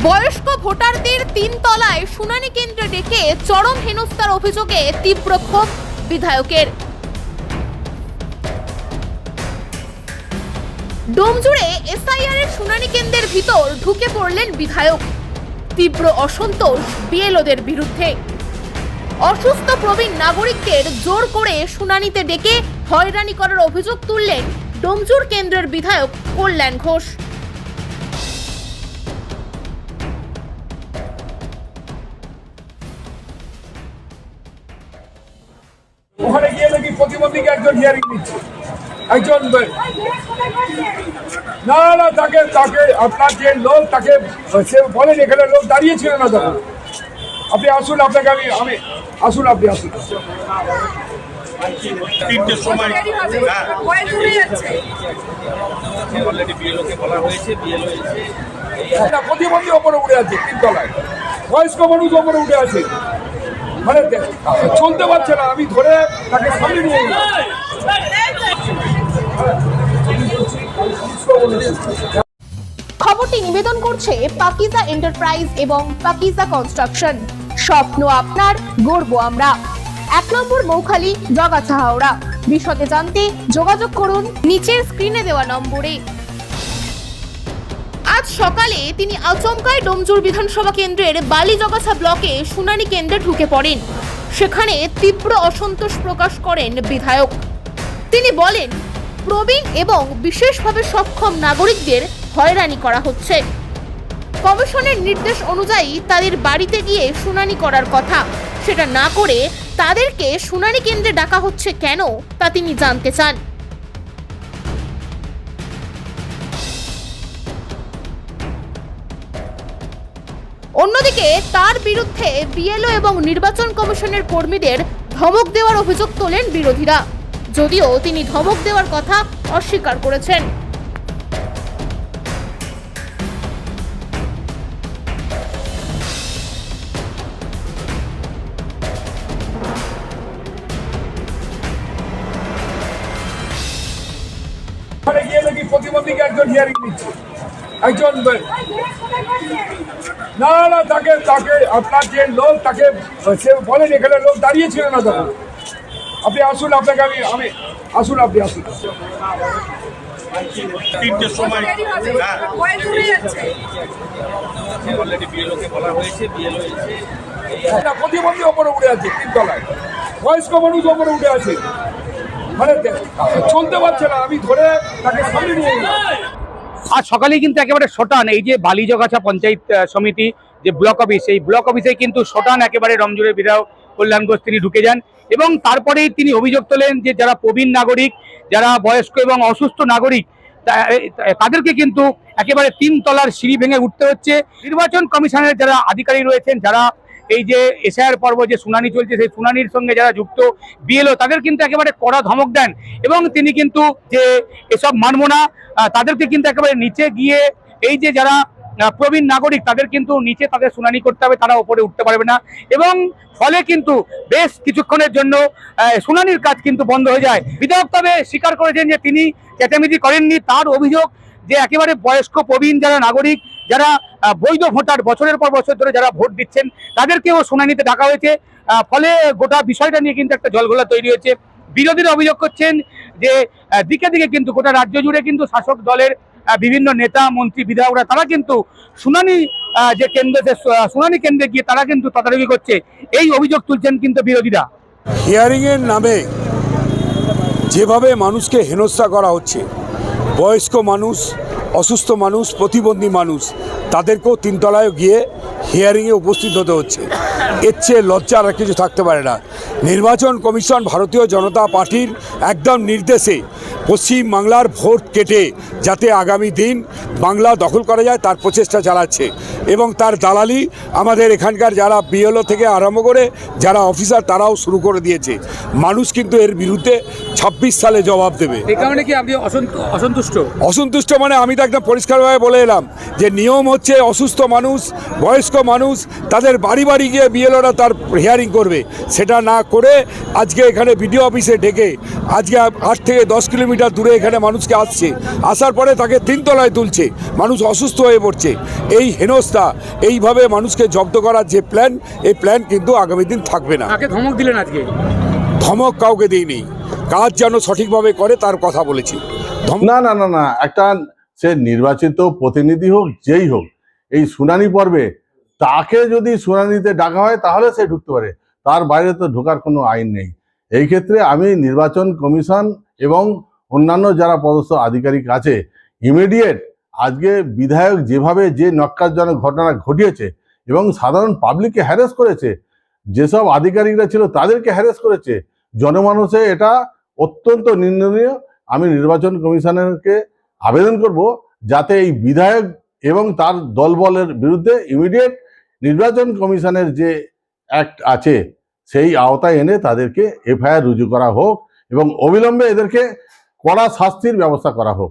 বয়স্ক ভোটারদের তিন তলায় শুনানি কেন্দ্রে ডেকে চরম হেনস্থার অভিযোগে তীব্র ক্ষোভ বিধায়কের। ডোমজুড়ে এসআইআর এর শুনানি কেন্দ্রের ভিতর ঢুকে পড়লেন বিধায়ক। তীব্র অসন্তোষ বিএলওদের বিরুদ্ধে। অসুস্থ প্রবীণ নাগরিকদের জোর করে শুনানিতে ডেকে হয়রানি করার অভিযোগ তুললেন ডোমজুর কেন্দ্রের বিধায়ক কল্যাণ ঘোষ। প্রতিবন্ধীকে একজন হিয়ারিং নিচ্ছে। একজন না না তাকে তাকে আপনার যে লোক তাকে সে বলেন এখানে লোক দাঁড়িয়ে ছিল না তখন। আপনি আসুন আপনাকে আমি আমি আসুন আপনি আসুন। তিনটের সময় হ্যাঁ। এসে একটা প্রতিবন্ধী ওপরে উঠে আছে তিনতলায়। বয়স্ক মানুষ ওপরে উঠে আছে। মানে চলতে পারছে না, আমি ধরে তাকে সামনে নিয়ে খবরটি নিবেদন করছে পাকিজা এন্টারপ্রাইজ এবং পাকিজা কনস্ট্রাকশন। স্বপ্ন আপনার গর্ব আমরা। এক নম্বর মৌখালি জগাছা হাওড়া বিশদে জানতে যোগাযোগ করুন নিচের স্ক্রিনে দেওয়া নম্বরে। আজ সকালে তিনি আচমকায় ডোমজুর বিধানসভা কেন্দ্রের বালিজগাছা ব্লকে শুনানি কেন্দ্রে ঢুকে পড়েন। সেখানে তীব্র অসন্তোষ প্রকাশ করেন বিধায়ক। তিনি বলেন, প্রবীণ এবং বিশেষভাবে সক্ষম নাগরিকদের হয়রানি করা হচ্ছে। কমিশনের নির্দেশ অনুযায়ী তাদের বাড়িতে গিয়ে শুনানি করার কথা। সেটা না করে তাদেরকে শুনানি কেন্দ্রে ডাকা হচ্ছে কেন, তা তিনি জানতে চান। অন্যদিকে, তার বিরুদ্ধে বিএলও এবং নির্বাচন কমিশনের কর্মীদের ধমক দেওয়ার অভিযোগ তোলেন বিরোধীরা। যদিও তিনি ধমক দেওয়ার কথা অস্বীকার করেছেন। প্রতিবন্ধীকে একজন হিয়ারিং নিচ্ছে একজন না না তাকে তাকে আপনার যে লোক তাকে সে বলেন এখানে লোক দাঁড়িয়ে ছিল না তখন। আপনি আসুন আপনাকে আমি আমি আসুন আপনি আসুন। তিনটের সময় হ্যাঁ। বলা হয়েছে প্রতিবন্ধী ওপরে উঠে আছে তিনতলায় বয়স্ক মানুষ ওপরে উঠে আছে। মানে চলতে পারছে না আমি ধরে তাকে সামনে নিয়ে আজ সকালেই কিন্তু একেবারে শোটান, এই যে বালিজগাছা পঞ্চায়েত সমিতি যে ব্লক অফিস, এই ব্লক অফিসে কিন্তু শোটান একেবারে রমজুরের বিধায়ক কল্যাণ ঘোষ তিনি ঢুকে যান এবং তারপরেই তিনি অভিযোগ তোলেন যে যারা প্রবীণ নাগরিক, যারা বয়স্ক এবং অসুস্থ নাগরিক তাদেরকে কিন্তু একেবারে তিন তলার সিঁড়ি ভেঙে উঠতে হচ্ছে। নির্বাচন কমিশনের যারা আধিকারিক রয়েছেন, যারা এই যে এসআইআর পর্ব, যে শুনানি চলছে, সেই শুনানির সঙ্গে যারা যুক্ত বিএলও, তাদের কিন্তু একেবারে কড়া ধমক দেন। এবং তিনি কিন্তু যে এসব মানব না তাদেরকে কিন্তু একেবারে নিচে গিয়ে এই যে যারা প্রবীণ নাগরিক, তাদের কিন্তু নিচে তাদের শুনানি করতে হবে, তারা ওপরে উঠতে পারবে না। এবং ফলে কিন্তু বেশ কিছুক্ষণের জন্য শুনানির কাজ কিন্তু বন্ধ হয়ে যায়। বিধায়ক তবে স্বীকার করেছেন যে তিনি চেঁচামেচি করেননি, তার অভিযোগ যে একেবারে বয়স্ক প্রবীণ যারা নাগরিক, যারা বৈধ ভোটার বছরের পর বছর ধরে যারা ভোট দিচ্ছেন, তাদেরকেও শুনানিতে ডাকা হয়েছে। ফলে গোটা বিষয়টা নিয়ে কিন্তু একটা জলঘোলা তৈরি হয়েছে। বিরোধীরা অভিযোগ করছেন যে দিকে দিকে কিন্তু গোটা রাজ্য জুড়ে কিন্তু শাসক দলের বিভিন্ন নেতা, মন্ত্রী, বিধায়করা, তারা কিন্তু শুনানি যে কেন্দ্রে শুনানি কেন্দ্রে গিয়ে তারা কিন্তু তদারকি করছে। এই অভিযোগ তুলছেন কিন্তু বিরোধীরা। হিয়ারিংয়ের নামে যেভাবে মানুষকে হেনস্থা করা হচ্ছে বয়স্ক মানুষ, অসুস্থ মানুষ, প্রতিবন্ধী মানুষ, তাদেরকেও তিনতলায় গিয়ে হিয়ারিংয়ে উপস্থিত হতে হচ্ছে। এর চেয়ে লজ্জার আর কিছু থাকতে পারে না। নির্বাচন কমিশন ভারতীয় জনতা পার্টির একদম নির্দেশে পশ্চিমবাংলার ভোট কেটে যাতে আগামী দিন বাংলা দখল করা যায় তার প্রচেষ্টা চালাচ্ছে। এবং তার দালালি আমাদের এখানকার যারা বিএলও থেকে আরম্ভ করে যারা অফিসার তারাও শুরু করে দিয়েছে। মানুষ কিন্তু এর বিরুদ্ধে ছাব্বিশ সালে জবাব দেবে। এই কারণে কি আপনি অসন্তুষ্ট? অসন্তুষ্ট মানে আমি তো একদম পরিষ্কারভাবে বলে এলাম যে নিয়ম হচ্ছে অসুস্থ মানুষ বয়স্ক মানুষ তাদের বাড়ি বাড়ি গিয়ে বিএলওরা তার হিয়ারিং করবে। সেটা না করে আজকে এখানে বিডিও অফিসে ডেকে আজকে আট থেকে দশ কিলোমিটার দূরে এখানে মানুষকে আসছে। আসার পরে তাকে তিনতলায় তুলছে। হচ্ছে মানুষ অসুস্থ হয়ে পড়ছে। এই হেনস্থা এইভাবে মানুষকে জব্দ করার যে প্ল্যান এই প্ল্যান কিন্তু আগামী দিন থাকবে না। কাকে ধমক দিলেন আজকে? ধমক কাউকে দিইনি। কাজ যেন সঠিকভাবে করে তার কথা বলেছি। না না না না একটা সে নির্বাচিত প্রতিনিধি হোক যেই হোক এই শুনানি পর্বে তাকে যদি শুনানিতে ডাকা হয় তাহলে সে ঢুকতে পারে। তার বাইরে তো ঢোকার কোনো আইন নেই। এই ক্ষেত্রে আমি নির্বাচন কমিশন এবং অন্যান্য যারা পদস্থ আধিকারিক আছে ইমিডিয়েট আজকে বিধায়ক যেভাবে যে নক্কারজনক ঘটনা ঘটিয়েছে এবং সাধারণ পাবলিককে হ্যারেস করেছে, যেসব আধিকারিকরা ছিল তাদেরকে হ্যারেস করেছে, জনমানুষে এটা অত্যন্ত নিন্দনীয়। আমি নির্বাচন কমিশনারকে আবেদন করব যাতে এই বিধায়ক এবং তার দলবলের বিরুদ্ধে ইমিডিয়েট নির্বাচন কমিশনের যে অ্যাক্ট আছে, সেই আওতায় এনে তাদেরকে এফআইআর রুজু করা হোক এবং অবিলম্বে এদেরকে কড়া শাস্তির ব্যবস্থা করা হোক।